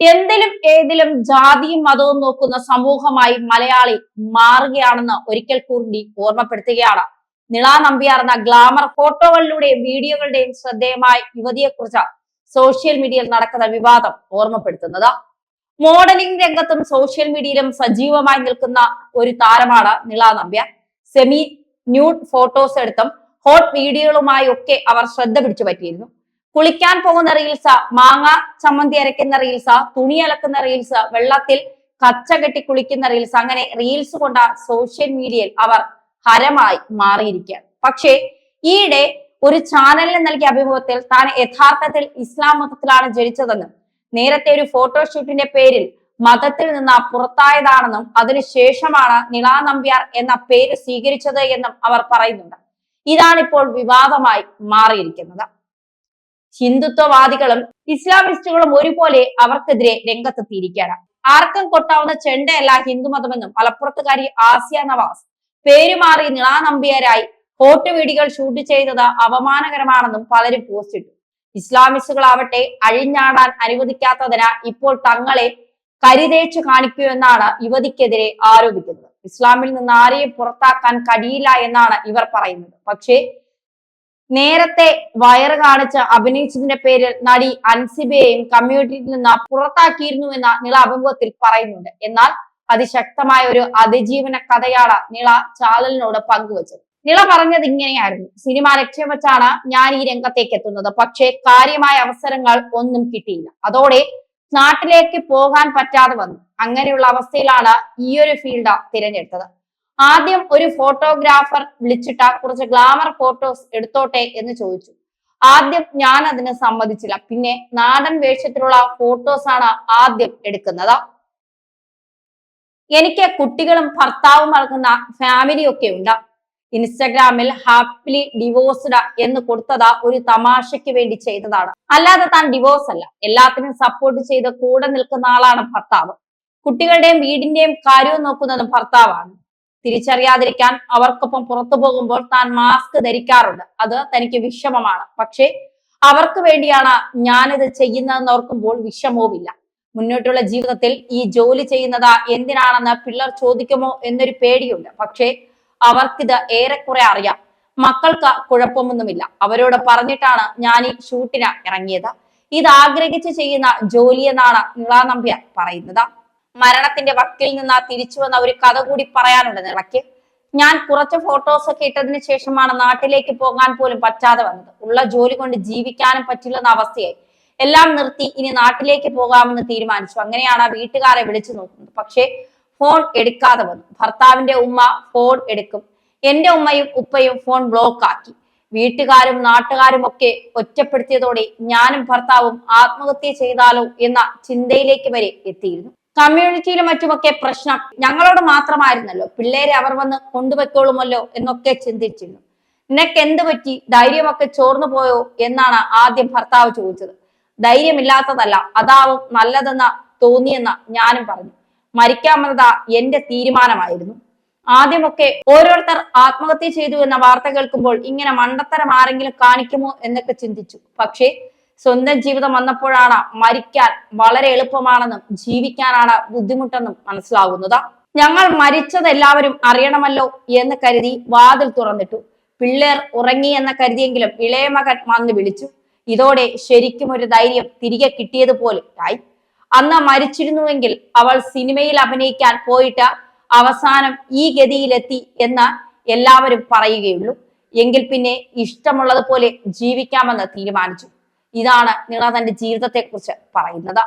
എന്തിലും ഏതിലും ജാതിയും മതവും നോക്കുന്ന സമൂഹമായി മലയാളി മാറുകയാണെന്ന് ഒരിക്കൽ കൂടി ഓർമ്മപ്പെടുത്തുകയാണ്. നിള നമ്പിയാർ എന്ന ഗ്ലാമർ ഫോട്ടോകളിലൂടെയും വീഡിയോകളുടെയും ശ്രദ്ധേയമായ യുവതിയെക്കുറിച്ച് സോഷ്യൽ മീഡിയയിൽ നടക്കുന്ന വിവാദം ഓർമ്മപ്പെടുത്തുന്നത്. മോഡലിംഗ് രംഗത്തും സോഷ്യൽ മീഡിയയിലും സജീവമായി നിൽക്കുന്ന ഒരു താരമാണ് Nila Nambiar. Semi nude photos എടുത്തും ഹോട്ട് വീഡിയോകളുമായി ഒക്കെ അവർ ശ്രദ്ധ പിടിച്ചു പറ്റിയിരുന്നു കുളിക്കാൻ പോകുന്ന റീൽസ് മാങ്ങ ചമ്മന്തി അരയ്ക്കുന്ന റീൽസ് തുണി അലക്കുന്ന റീൽസ് വെള്ളത്തിൽ കച്ച കെട്ടി കുളിക്കുന്ന റീൽസ് അങ്ങനെ റീൽസ് കൊണ്ട സോഷ്യൽ മീഡിയയിൽ അവർ ഹരമായി മാറിയിരിക്കുകയാണ്. പക്ഷേ ഈയിടെ ഒരു ചാനലിന് നൽകിയ അഭിമുഖത്തിൽ താൻ യഥാർത്ഥത്തിൽ ഇസ്ലാം മതത്തിലാണ് ജനിച്ചതെന്നും നേരത്തെ ഒരു ഫോട്ടോഷൂട്ടിന്റെ പേരിൽ മതത്തിൽ നിന്ന് പുറത്തായതാണെന്നും അതിനുശേഷമാണ് നിളാ നമ്പ്യാർ എന്ന പേര് സ്വീകരിച്ചത് എന്നും അവർ പറയുന്നുണ്ട്. ഇതാണിപ്പോൾ വിവാദമായി മാറിയിരിക്കുന്നത്. ഹിന്ദുത്വവാദികളും ഇസ്ലാമിസ്റ്റുകളും ഒരുപോലെ അവർക്കെതിരെ രംഗത്തെത്തിയിരിക്കുകയാണ്. ആർക്കും കൊട്ടാവുന്ന ചെണ്ടയല്ല ഹിന്ദുമതമെന്നും മലപ്പുറത്തുകാരി ആസിയ നവാസ് പേരുമാറി നിളാനമ്പിയരായി നമ്പ്യാരായി ഹോട്ട് വീഡിയോകൾ ഷൂട്ട് ചെയ്തത് അപമാനകരമാണെന്നും പലരും പോസ്റ്റിട്ടു. ഇസ്ലാമിസ്റ്റുകളാവട്ടെ അഴിഞ്ഞാടാൻ അനുവദിക്കാത്തതിന് ഇപ്പോൾ തങ്ങളെ കരിതേച്ചു കാണിക്കുമെന്നാണ് യുവതിക്കെതിരെ ആരോപിക്കുന്നത്. ഇസ്ലാമിൽ നിന്ന് ആരെയും പുറത്താക്കാൻ കഴിയില്ല എന്നാണ് ഇവർ പറയുന്നത്. പക്ഷേ നേരത്തെ വയറ് കാണിച്ച് അഭിനയിച്ചതിന്റെ പേരിൽ നടി അൻസിബയെയും കമ്മ്യൂണിറ്റിയിൽ നിന്ന് പുറത്താക്കിയിരുന്നു എന്ന നിള അഭിമുഖത്തിൽ പറയുന്നുണ്ട്. എന്നാൽ അതിശക്തമായ ഒരു അതിജീവന കഥയാണ് നിള ചാനലിനോട് പങ്കുവച്ചത്. നിള പറഞ്ഞത് ഇങ്ങനെയായിരുന്നു. സിനിമ ലക്ഷ്യം വെച്ചാണ് ഞാൻ ഈ രംഗത്തേക്ക് എത്തുന്നത്. പക്ഷേ കാര്യമായ അവസരങ്ങൾ ഒന്നും കിട്ടിയില്ല. അതോടെ നാട്ടിലേക്ക് പോകാൻ പറ്റാതെ വന്നു. അങ്ങനെയുള്ള അവസ്ഥയിലാണ് ഈ ഒരു ഫീൽഡ് തിരഞ്ഞെടുത്തത്. ആദ്യം ഒരു ഫോട്ടോഗ്രാഫർ വിളിച്ചിട്ട കുറച്ച് ഗ്ലാമർ ഫോട്ടോസ് എടുത്തോട്ടെ എന്ന് ചോദിച്ചു. ആദ്യം ഞാൻ അതിന് സമ്മതിച്ചില്ല. പിന്നെ നാടൻ വേഷത്തിലുള്ള ഫോട്ടോസ് ആണ് ആദ്യം എടുക്കുന്നത്. എനിക്ക് കുട്ടികളും ഭർത്താവും നൽകുന്ന ഫാമിലി ഒക്കെ ഉണ്ട്. ഇൻസ്റ്റഗ്രാമിൽ ഹാപ്പിലി ഡിവോഴ്സ്ഡ് എന്ന് കൊടുത്തത് ഒരു തമാശയ്ക്ക് വേണ്ടി ചെയ്തതാണ്. അല്ലാതെ താൻ ഡിവോഴ്സ് അല്ല. എല്ലാത്തിനും സപ്പോർട്ട് ചെയ്ത് കൂടെ നിൽക്കുന്ന ആളാണ് ഭർത്താവ്. കുട്ടികളുടെയും വീടിന്റെയും കാര്യവും നോക്കുന്നത് ഭർത്താവാണ്. തിരിച്ചറിയാതിരിക്കാൻ അവർക്കൊപ്പം പുറത്തു പോകുമ്പോൾ താൻ മാസ്ക് ധരിക്കാറുണ്ട്. അത് തനിക്ക് വിഷമമാണ്. പക്ഷേ അവർക്ക് വേണ്ടിയാണ് ഞാനിത് ചെയ്യുന്നതെന്ന് ഓർക്കുമ്പോൾ വിഷമവുമില്ല. മുന്നോട്ടുള്ള ജീവിതത്തിൽ ഈ ജോലി ചെയ്യുന്നത് എന്തിനാണെന്ന് പിള്ളേർ ചോദിക്കുമോ എന്നൊരു പേടിയുണ്ട്. പക്ഷേ അവർക്കിത് ഏറെക്കുറെ അറിയാം. മക്കൾക്ക് കുഴപ്പമൊന്നുമില്ല. അവരോട് പറഞ്ഞിട്ടാണ് ഞാൻ ഈ ഷൂട്ടിന് ഇറങ്ങിയത്. ഇത് ആഗ്രഹിച്ച് ചെയ്യുന്ന ജോലി എന്നാണ് നിള നമ്പ്യാർ പറയുന്നത്. മരണത്തിന്റെ വക്കിൽ നിന്ന് തിരിച്ചു വന്ന ഒരു കഥ കൂടി പറയാനുണ്ട് നിളയ്ക്ക്. ഞാൻ കുറച്ച് ഫോട്ടോസ് ഒക്കെ ഇട്ടതിന് ശേഷമാണ് നാട്ടിലേക്ക് പോകാൻ പോലും പറ്റാതെ വന്നത്. ഉള്ള ജോലി കൊണ്ട് ജീവിക്കാനും പറ്റില്ലെന്ന അവസ്ഥയായി. എല്ലാം നിർത്തി ഇനി നാട്ടിലേക്ക് പോകാമെന്ന് തീരുമാനിച്ചു. അങ്ങനെയാണ് ആ വീട്ടുകാരെ വിളിച്ചു നോക്കുന്നത്. പക്ഷേ ഫോൺ എടുക്കാതെ വന്നു. ഭർത്താവിന്റെ ഉമ്മ ഫോൺ എടുക്കും. എന്റെ ഉമ്മയും ഉപ്പയും ഫോൺ ബ്ലോക്ക് ആക്കി. വീട്ടുകാരും നാട്ടുകാരും ഒക്കെ ഒറ്റപ്പെടുത്തിയതോടെ ഞാനും ഭർത്താവും ആത്മഹത്യ ചെയ്താലോ എന്ന ചിന്തയിലേക്ക് വരെ എത്തിയിരുന്നു. കമ്മ്യൂണിറ്റിയിലും മറ്റുമൊക്കെ പ്രശ്നം ഞങ്ങളോട് മാത്രമായിരുന്നല്ലോ. പിള്ളേരെ അവർ വന്ന് കൊണ്ടുപോയിക്കോളുമല്ലോ എന്നൊക്കെ ചിന്തിച്ചിരുന്നു. നിനക്ക് എന്ത് പറ്റി? ധൈര്യമൊക്കെ ചോർന്നു പോയോ എന്നാണ് ആദ്യം ഭർത്താവ് ചോദിച്ചത്. ധൈര്യമില്ലാത്തതല്ല അതാവും നല്ലതെന്ന് തോന്നിയെന്ന് ഞാനും പറഞ്ഞു. മരിക്കാമെന്നതാ എന്റെ തീരുമാനമായിരുന്നു. ആദ്യമൊക്കെ ഓരോരുത്തർ ആത്മഹത്യ ചെയ്തു എന്ന വാർത്ത കേൾക്കുമ്പോൾ ഇങ്ങനെ മണ്ടത്തരം ആരെങ്കിലും കാണിക്കുമോ എന്നൊക്കെ ചിന്തിച്ചു. പക്ഷേ സ്വന്തം ജീവിതം വന്നപ്പോഴാണ് മരിക്കാൻ വളരെ എളുപ്പമാണെന്നും ജീവിക്കാനാണ് ബുദ്ധിമുട്ടെന്നും മനസ്സിലാകുന്നത്. ഞങ്ങൾ മരിച്ചത് എല്ലാവരും അറിയണമല്ലോ എന്ന് കരുതി വാതിൽ തുറന്നിട്ടു. പിള്ളേർ ഉറങ്ങി എന്ന് കരുതിയെങ്കിലും ഇളയ മകൻ വന്ന് വിളിച്ചു. ഇതോടെ ശരിക്കും ഒരു ധൈര്യം തിരികെ കിട്ടിയതുപോലെ ആയി. അന്ന് മരിച്ചിരുന്നുവെങ്കിൽ അവൾ സിനിമയിൽ അഭിനയിക്കാൻ പോയിട്ട് അവസാനം ഈ ഗതിയിലെത്തി എന്ന് എല്ലാവരും പറയുകയുള്ളൂ. എങ്കിൽ പിന്നെ ഇഷ്ടമുള്ളതുപോലെ ജീവിക്കാമെന്ന് തീരുമാനിച്ചു. ഇതാണ് നിള തന്റെ ജീവിതത്തെക്കുറിച്ച് പറയുന്നത്.